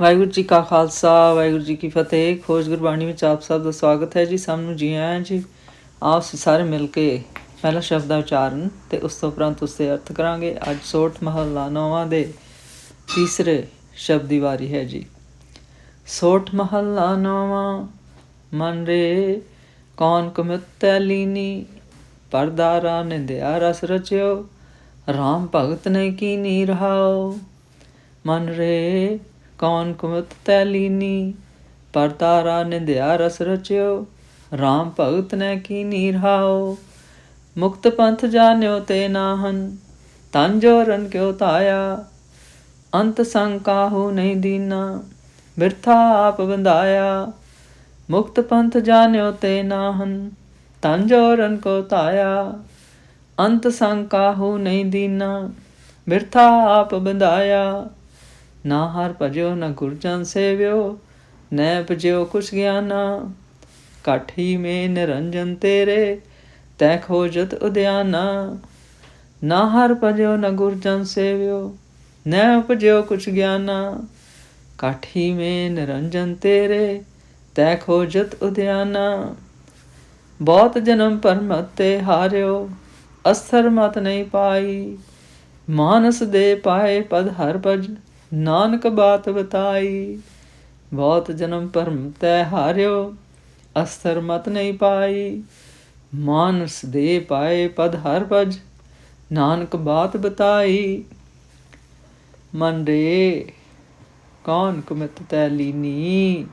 ਵਾਹਿਗੁਰੂ ਜੀ ਕਾ ਖਾਲਸਾ, ਵਾਹਿਗੁਰੂ ਜੀ ਕੀ ਫਤਿਹ। ਖੋਜ ਗੁਰਬਾਣੀ ਵਿੱਚ ਆਪ ਸਭ ਦਾ ਸਵਾਗਤ ਹੈ ਜੀ। ਸਭ ਨੂੰ ਜੀ ਆਇਆਂ ਜੀ। ਆਪ ਸਾਰੇ ਮਿਲ ਕੇ ਪਹਿਲਾ ਸ਼ਬਦ ਦਾ ਉਚਾਰਨ ਤੇ ਉਸ ਤੋਂ ਉਪਰੰਤ ਉਸ ਦੇ ਅਰਥ ਕਰਾਂਗੇ। ਅੱਜ ਸੋਠ ਮਹੱਲਾ ਨੌਵਾਂ ਦੇ ਤੀਸਰੇ ਸ਼ਬਦ ਦੀ ਵਾਰੀ ਹੈ ਜੀ। ਸੋਠ ਮਹੱਲਾ ਨੌਵਾਂ, ਮਨ ਰੇ, ਕੌਣ ਕਮਿਤੈ ਲੀਨੀ? ਪਰਦਾਰਾ ਨਿੰਦਿਆ ਰਸ ਰਚਿਓ RAM ਭਗਤ ਨੇ ਕੀ ਨੀ ਰਹਾਓ। ਮਨ ਰੇ ਕੌਣ ਕੁਮਤ ਤੈ ਲੀਨੀ ਪਰਤਾਰਾ ਨਿੰਦਿਆ ਰਸ ਰਚਿਓ RAM ਭਗਤ ਨੇ ਕੀ ਰਹਾਓ ਮੁਕਤ ਪੰਥ ਜਾਣਿਓ ਤੇ ਨਾਹਨ, ਤਨ ਜੋਰਨ ਕਿਉ ਤਾਇਆ ਅੰਤ ਸੰਕਾਹੂ ਨਹੀਂ ਦੀਨਾ ਮਿਰਥਾ ਆਪ ਬੰਧਾਇਆ। ਮੁਕਤ ਪੰਥ ਜਾਣਿਓ ਤੇ ਨਾਹਨ, ਤਨ ਜੋਰਨ ਕੋ ਤਾਇਆ ਅੰਤ ਸੰਕਾਹੂ ਨਹੀਂ ਦੀਨਾ ਮਿਰਥਾ ਆਪ ਬੰਧਾਇਆ। ਨਾ ਹਰ ਭਜਿਓ, ਨਾ ਗੁਰਜਨ ਸੇਵਿਓ, ਨੈ ਭਜਿਓ ਕੁਛ ਗਿਆਨਾ। ਕਾਠੀ ਮੇ ਨਿਰੰਜਨ ਤੇਰੇ, ਤੈ ਖੋਜਤ ਉਦਿਆਨਾ। ਨਾ ਹਰ ਭਜਿਓ, ਨਾ ਗੁਰਜਨ ਸੇਵਿਓ, ਨੈ ਭਜਿਓ ਕੁਛ ਗਿਆਨਾ। ਕਾਠੀ ਮੇ ਨਿਰੰਜਨ ਤੇਰੇ, ਤੈ ਖੋਜਤ ਉਦਿਆਨਾ। ਬਹੁਤ ਜਨਮ ਪਰਮਤ ਤੇ ਹਾਰਿਓ ਅਸਥਰ ਮਤ ਨਹੀਂ ਪਾਈ। ਮਾਨਸ ਦੇ ਪਾਏ ਪਦ ਹਰ ਭਜ ਨਾਨਕ ਬਾਤ ਬਤਾਈ, ਬਹੁਤ ਜਨਮ ਭਰਮ ਤੈ ਹਾਰਿਓ ਅਸਥਰ ਮਤ ਨਹੀਂ ਪਾਈ। ਮਾਨਸ ਦੇ ਪਾਏ ਪਦ ਹਰ ਭਜ, ਨਾਨਕ ਬਾਤ ਬਤਾਈ। ਮਨ ਰੇ ਕੌਣ ਕੁਮਤ ਤੈ ਲੀਨੀ?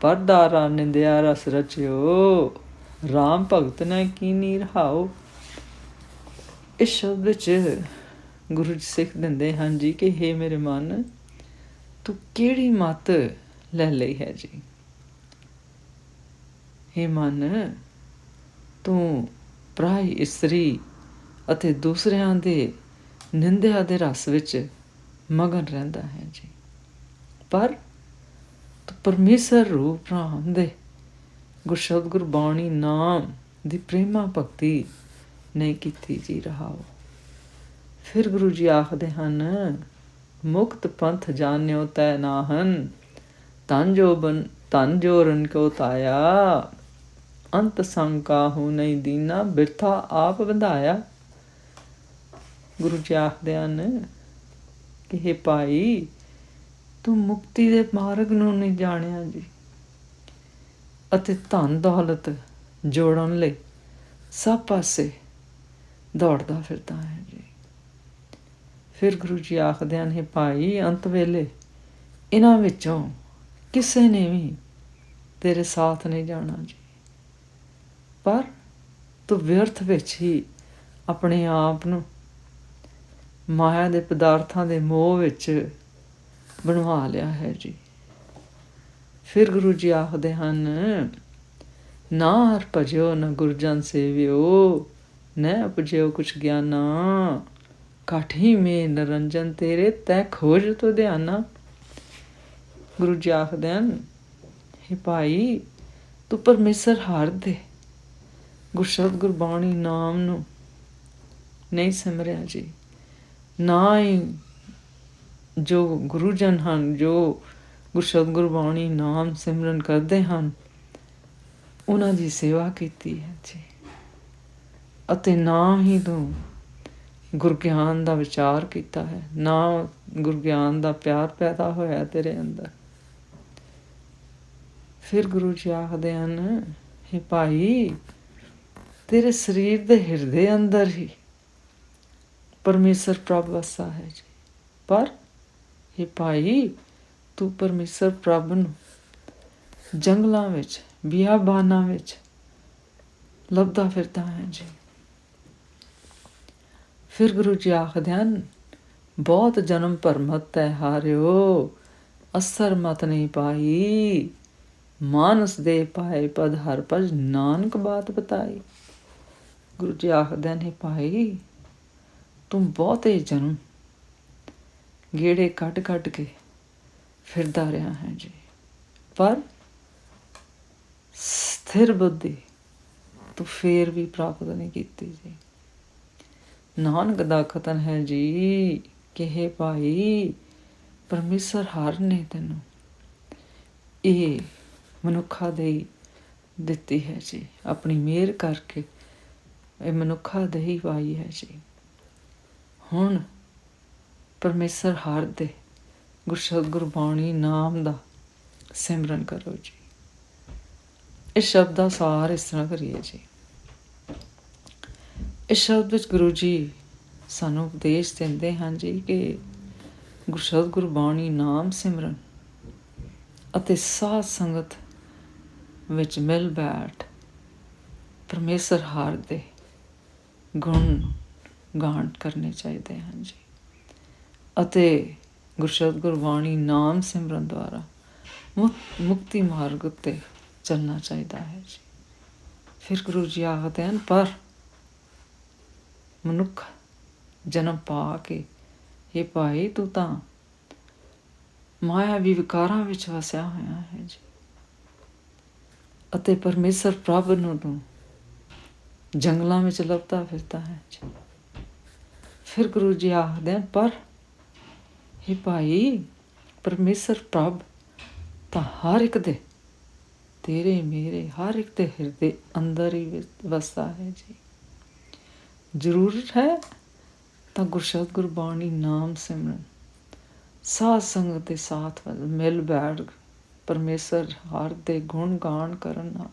ਪਰਦਾਰਾ ਨਿੰਦਿਆ ਰਸ ਰਚਿਓ RAM ਭਗਤ ਨੇ ਕੀਨੀ ਰਹਾਓ ਇਸ ਸ਼ਬਦ ਵਿੱਚ ਗੁਰੂ ਜੀ ਸਿੱਖ ਦਿੰਦੇ ਹਨ ਜੀ ਕਿ हे ਮੇਰੇ ਮਨ, ਤੂੰ ਕਿਹੜੀ ਮਤ ਲੈ ਲਈ ਹੈ ਜੀ? हे ਮਨ, ਤੂੰ ਪ੍ਰਾਈ ਇਸਤਰੀ ਅਤੇ ਦੂਸਰਿਆਂ ਦੇ ਨਿੰਦਿਆ ਦੇ ਰਸ ਵਿੱਚ ਮਗਨ ਰਹਿੰਦਾ ਹੈ ਜੀ। ਪਰ ਤੂੰ ਪਰਮੇਸ਼ਰ ਰੂਪ ਰਾਮ ਦੇ ਗੁਰਸ਼ਬਦ ਗੁਰਬਾਣੀ ਨਾਮ ਦੀ ਪ੍ਰੇਮਾ ਭਗਤੀ ਨਹੀਂ ਕੀਤੀ ਜੀ, ਰਹਾਓ। ਫਿਰ ਗੁਰੂ ਜੀ ਆਖਦੇ ਹਨ, ਮੁਕਤ ਪੰਥ ਜਾਣਿਓ ਤੈ ਨਾਹਨ, ਤਨ ਜੋ ਬਨ, ਤਨ ਜੋ ਰਨ ਕੋ ਤਾਇਆ, ਅੰਤ ਸੰਕਾਹੂ ਨਹੀਂ ਦੀਨਾ, ਬਿਰਥਾ ਆਪ ਬੰਧਾਇਆ। ਗੁਰੂ ਜੀ ਆਖਦੇ ਹਨ, ਕਿ हे ਭਾਈ, ਤੂੰ ਮੁਕਤੀ ਦੇ ਮਾਰਗ ਨੂੰ ਨਹੀਂ ਜਾਣਿਆ ਜੀ, ਅਤੇ ਧਨ ਦੌਲਤ ਜੋੜਨ ਲਈ ਸਭ ਪਾਸੇ ਦੌੜਦਾ ਫਿਰਦਾ ਹੈ ਜੀ। ਫਿਰ ਗੁਰੂ ਜੀ ਆਖਦੇ ਹਨ, ਹੈ ਭਾਈ, ਅੰਤ ਵੇਲੇ ਇਹਨਾਂ ਵਿੱਚੋਂ ਕਿਸੇ ਨੇ ਵੀ ਤੇਰੇ ਸਾਥ ਨਹੀਂ ਜਾਣਾ ਜੀ। ਪਰ ਤੂੰ ਵਿਅਰਥ ਵਿੱਚ ਹੀ ਆਪਣੇ ਆਪ ਨੂੰ ਮਾਇਆ ਦੇ ਪਦਾਰਥਾਂ ਦੇ ਮੋਹ ਵਿੱਚ ਬਣਵਾ ਲਿਆ ਹੈ ਜੀ। ਫਿਰ ਗੁਰੂ ਜੀ ਆਖਦੇ ਹਨ, ਨਾ ਹਰ ਭਜਿਓ, ਨਾ ਗੁਰਜਨ ਸੇਵਿਓ, ਨਾ ਉਪਜਿਓ ਕੁਛ ਗਿਆਨਾ। ਕਾਠੀ ਮੇ ਨਰੰਜਨ ਤੇਰੇ ਤੈ ਖੋਜ ਤੋ ਧਿਆਨਾ। ਗੁਰੂ ਜੀ ਆਖਦੇ ਹਨ हे ਭਾਈ, ਤੂੰ ਪਰਮੇਸ਼ਰ ਹਾਰ ਦੇ। ਗੁਰਸ਼ਬਦ ਗੁਰਬਾਣੀ ਨਾਮ ਨੂੰ ਨਹੀਂ ਸਿਮਰਿਆ ਜੀ। ਨਾ ਹੀ ਜੋ ਗੁਰੂਜਨ ਹਨ, ਜੋ ਗੁਰਸ਼ਬਦ ਗੁਰਬਾਣੀ ਨਾਮ ਸਿਮਰਨ ਕਰਦੇ ਹਨ, ਉਹਨਾਂ ਦੀ ਸੇਵਾ ਕੀਤੀ ਹੈ ਜੀ। ਅਤੇ ਨਾ ਹੀ ਤੂੰ ਗੁਰਗਿਆਨ ਦਾ ਵਿਚਾਰ ਕੀਤਾ ਹੈ। ਨਾ ਗੁਰਗਿਆਨ ਦਾ ਪਿਆਰ ਪੈਦਾ ਹੋਇਆ ਤੇਰੇ ਅੰਦਰ। ਫਿਰ ਗੁਰੂ ਜੀ ਆਖਦੇ ਹਨ हे ਭਾਈ, ਤੇਰੇ ਸਰੀਰ ਦੇ ਹਿਰਦੇ ਅੰਦਰ ਹੀ ਪਰਮੇਸ਼ਰ ਪ੍ਰਭ ਵਸਾ ਹੈ ਜੀ। ਪਰ हे ਭਾਈ, ਤੂੰ ਪਰਮੇਸ਼ਰ ਪ੍ਰਭ ਨੂੰ ਜੰਗਲਾਂ ਵਿੱਚ, ਬਿਆਬਾਨਾਂ ਵਿੱਚ ਲੱਭਦਾ ਫਿਰਦਾ ਹੈ ਜੀ। ਫਿਰ ਗੁਰੂ ਜੀ ਆਖਦੇ ਹਨ, ਬਹੁਤ ਜਨਮ ਭਰਮਤ ਹੈ ਹਾਰਿਓ, ਅਸਰ ਮਤ ਨਹੀਂ ਪਾਈ। ਮਾਨਸ ਦੇ ਪਾਏ ਪਦ ਹਰ ਪਜ ਨਾਨਕ ਬਾਤ ਬਤਾਈ। ਗੁਰੂ ਜੀ ਆਖਦੇ ਨੇ, ਭਾਈ, ਤੂੰ ਬਹੁਤੇ ਜਨਮ ਗੇੜੇ ਕੱਟ ਕੱਟ ਕੇ ਫਿਰਦਾ ਰਿਹਾ ਹੈ ਜੀ। ਪਰ ਸਥਿਰ ਬੁੱਧੀ ਤੂੰ ਫੇਰ ਵੀ ਪ੍ਰਾਪਤ ਨਹੀਂ ਕੀਤੀ ਜੀ। ਨਾਨਕ ਦਾ ਕਥਨ ਹੈ ਜੀ ਕਿ ਭਾਈ, ਪਰਮੇਸ਼ਰ ਹਰ ਨੇ ਤੈਨੂੰ। ਇਹ ਮਨੁੱਖਾ ਦੇ ਦਿੱਤੀ ਹੈ ਜੀ, ਆਪਣੀ ਮਿਹਰ ਕਰਕੇ ਇਹ ਮਨੁੱਖਾ ਦੇ ਹੀ ਪਾਈ ਹੈ ਜੀ। ਹੁਣ ਪਰਮੇਸ਼ਰ ਹਰ ਦੇ ਗੁਰਸ਼ਬਦ ਗੁਰਬਾਣੀ ਨਾਮ ਦਾ ਸਿਮਰਨ ਕਰੋ ਜੀ। ਇਸ ਸ਼ਬਦ ਦਾ ਸਾਰ ਇਸ ਤਰ੍ਹਾਂ ਕਰੀਏ ਜੀ। ਇਸ ਸ਼ਬਦ ਵਿੱਚ ਗੁਰੂ ਜੀ ਸਾਨੂੰ ਉਪਦੇਸ਼ ਦਿੰਦੇ ਹਨ ਜੀ ਕਿ ਗੁਰਸ਼ਬਦ ਗੁਰਬਾਣੀ, ਨਾਮ ਸਿਮਰਨ ਅਤੇ ਸਾਧ ਸੰਗਤ ਵਿੱਚ ਮਿਲ ਬੈਠ ਪਰਮੇਸ਼ਰ ਹਾਰ ਦੇ ਗੁਣ ਗਾਣ ਕਰਨੇ ਚਾਹੀਦੇ ਹਨ ਜੀ। ਅਤੇ ਗੁਰਸ਼ਬਦ ਗੁਰਬਾਣੀ, ਨਾਮ ਸਿਮਰਨ ਦੁਆਰਾ ਮੁਕ- ਮੁਕਤੀ ਮਾਰਗ ਉੱਤੇ ਚੱਲਣਾ ਚਾਹੀਦਾ ਹੈ ਜੀ। ਫਿਰ ਗੁਰੂ ਜੀ ਆਖਦੇ ਹਨ, ਪਰ ਮਨੁੱਖ ਜਨਮ ਪਾ ਕੇ ਇਹ ਭਾਈ ਤੂੰ ਤਾਂ ਮਾਇਆ ਵੀ ਵਿਕਾਰਾਂ ਵਿੱਚ ਵਸਿਆ ਹੋਇਆ ਹੈ ਜੀ। ਅਤੇ ਪਰਮੇਸ਼ਰ ਪ੍ਰਭ ਨੂੰ ਤੂੰ ਜੰਗਲਾਂ ਵਿੱਚ ਲੱਭਦਾ ਫਿਰਦਾ ਹੈ ਜੀ। ਫਿਰ ਗੁਰੂ ਜੀ ਆਖਦੇ ਪਰ ਇਹ ਭਾਈ, ਪਰਮੇਸ਼ਰ ਪ੍ਰਭ, ਤਾਂ ਹਰ ਇੱਕ ਦੇ ਤੇਰੇ, ਮੇਰੇ, ਹਰ ਇੱਕ ਦੇ ਹਿਰਦੇ ਅੰਦਰ ਹੀ ਵਸਦਾ ਹੈ ਜੀ। ਜ਼ਰੂਰਤ ਹੈ, ਤਾਂ ਗੁਰਸ਼ਬਦ ਗੁਰਬਾਣੀ ਨਾਮ ਸਿਮਰਨ। ਸਾਧ ਸੰਗਤ ਦੇ ਸਾਥ ਵੱਲ ਮਿਲ ਬੈਠ ਪਰਮੇਸ਼ਰ ਹਰ ਦੇ ਗੁਣ ਗਾਣ ਕਰਨ ਨਾਲ।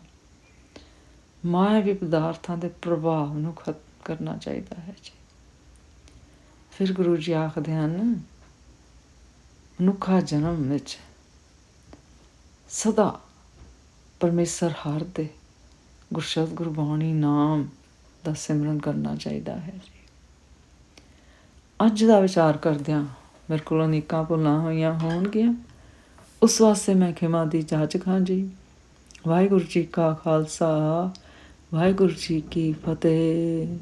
ਮਾਇਆਵੀ ਪਦਾਰਥਾਂ ਦੇ ਪ੍ਰਭਾਵ ਨੂੰ ਖਤਮ ਕਰਨਾ ਚਾਹੀਦਾ ਹੈ ਜੀ। ਫਿਰ ਗੁਰੂ ਜੀ ਆਖਦੇ ਹਨ, ਮਨੁੱਖਾ ਜਨਮ ਵਿੱਚ ਸਦਾ ਪਰਮੇਸ਼ਰ ਹਰ ਦੇ ਗੁਰਸ਼ਬਦ ਗੁਰਬਾਣੀ ਨਾਮ ਦਾ ਸਿਮਰਨ ਕਰਨਾ ਚਾਹੀਦਾ ਹੈ ਜੀ। ਅੱਜ ਦਾ ਵਿਚਾਰ ਕਰਦਿਆਂ ਮੇਰੇ ਕੋਲੋਂ ਅਨੇਕਾਂ ਭੁੱਲਾਂ ਹੋਈਆਂ ਹੋਣਗੀਆਂ। ਉਸ ਵਾਸਤੇ ਮੈਂ ਖਿਮਾ ਦੀ ਜਾਚਕ ਹਾਂ ਜੀ ਵਾਹਿਗੁਰੂ ਜੀ ਕਾ ਖਾਲਸਾ, ਵਾਹਿਗੁਰੂ ਜੀ ਕੀ ਫਤਿਹ।